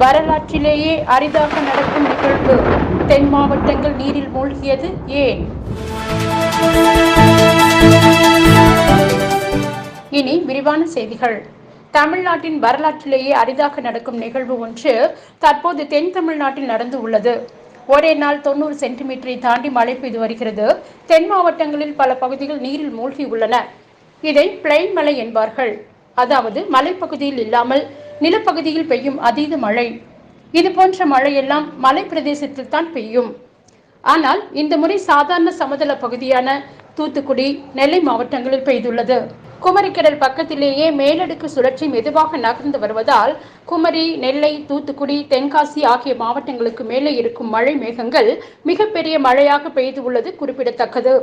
வரலாற்றிலேயே அரிதாக நடக்கும் நிகழ்வு. தென் மாவட்டங்கள் நீரில் மூழ்கியது ஏன்? இனி விரிவான செய்திகள். தமிழ்நாட்டின் வரலாற்றிலேயே அரிதாக நடக்கும் நிகழ்வு ஒன்று தற்போது தென் தமிழ்நாட்டில் நடந்து உள்ளது. ஒரே நாள் தொண்ணூறு சென்டிமீட்டரை தாண்டி மழை பெய்து வருகிறது. தென் மாவட்டங்களில் பல பகுதிகள் நீரில் மூழ்கி உள்ளன. இதை பிளைன் மலை என்பார்கள். அதாவது மலைப்பகுதியில் இல்லாமல் நிலப்பகுதியில் பெய்யும் அதீத மழை. இது போன்ற மழையெல்லாம் மலை பிரதேசத்தில் தான் பெய்யும். ஆனால் இந்த முறை சாதாரண சமதள பகுதியான தூத்துக்குடி நெல்லை மாவட்டங்களில் பெய்துள்ளது. குமரிக்கடல் பக்கத்திலேயே மேலடுக்கு சுழற்சி மெதுவாக நகர்ந்து வருவதால் குமரி நெல்லை தூத்துக்குடி தென்காசி ஆகிய மாவட்டங்களுக்கு மேலே இருக்கும் மழை மேகங்கள் மிகப்பெரிய மழையாக பெய்து உள்ளது குறிப்பிடத்தக்கது.